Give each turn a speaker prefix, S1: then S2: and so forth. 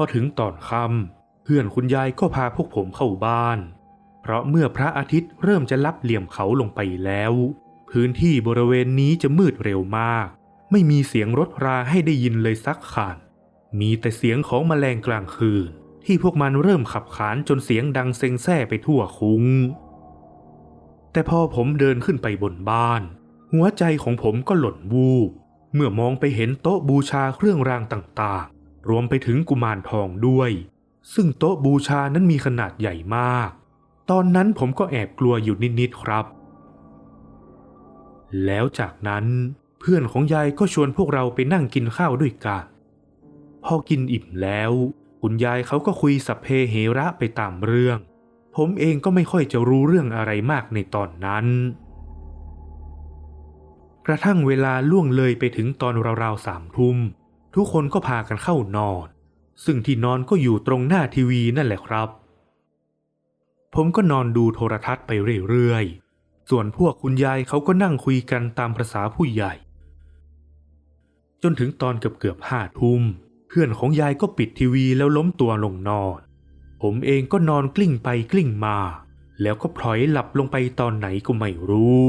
S1: อถึงตอนค่ำเพื่อนคุณยายก็พาพวกผมเข้าบ้าน เพราะเมื่อพระอาทิตย์เริ่มจะลับเหลี่ยมเขาลงไปแล้ว พื้นที่บริเวณนี้จะมืดเร็วมาก ไม่มีเสียงรถราให้ได้ยินเลยสักขันมีแต่เสียงของแมลงกลางคืน ที่พวกมันเริ่มขับขานจนเสียงดังเซ็งแซ่ไปทั่วคุ้ง แต่พอผมเดินขึ้นไปบนบ้าน หัวใจของผมก็หล่นวูบเมื่อมองไปเห็นโต๊ะบูชาเครื่องรางต่าง รวมไปถึงกุมารทองด้วย ซึ่งโต๊ะบูชานั้นมีขนาดใหญ่มาก ตอนนั้นผมก็แอบกลัวอยู่นิดๆครับ แล้วจากนั้นเพื่อนของยายก็ชวนพวกเราไปนั่งกินข้าวด้วยกัน พอกินอิ่มแล้ว คุณยายเขาก็คุยสัพเพเหระไปตามเรื่อง ผมเองก็ไม่ค่อยจะรู้เรื่องอะไรมากในตอนนั้น กระทั่งเวลาล่วงเลยไปถึงตอนราวๆสามทุ่ม ทุกคนก็พากันเข้านอน ซึ่งที่นอนก็อยู่ตรงหน้าทีวีนั่นแหละครับ ผมก็นอนดูโทรทัศน์ไปเรื่อยๆ ส่วนพวกคุณยายเขาก็นั่งคุยกันตามประษาผู้ใหญ่ จนถึงตอนเกือบเกือบห้าทุ่มเพื่อนของยายก็ปิดทีวีแล้วล้มตัวลงนอน ผมเองก็นอนกลิ้งไปกลิ้งมา แล้วก็พลอยหลับลงไปตอนไหนก็ไม่รู้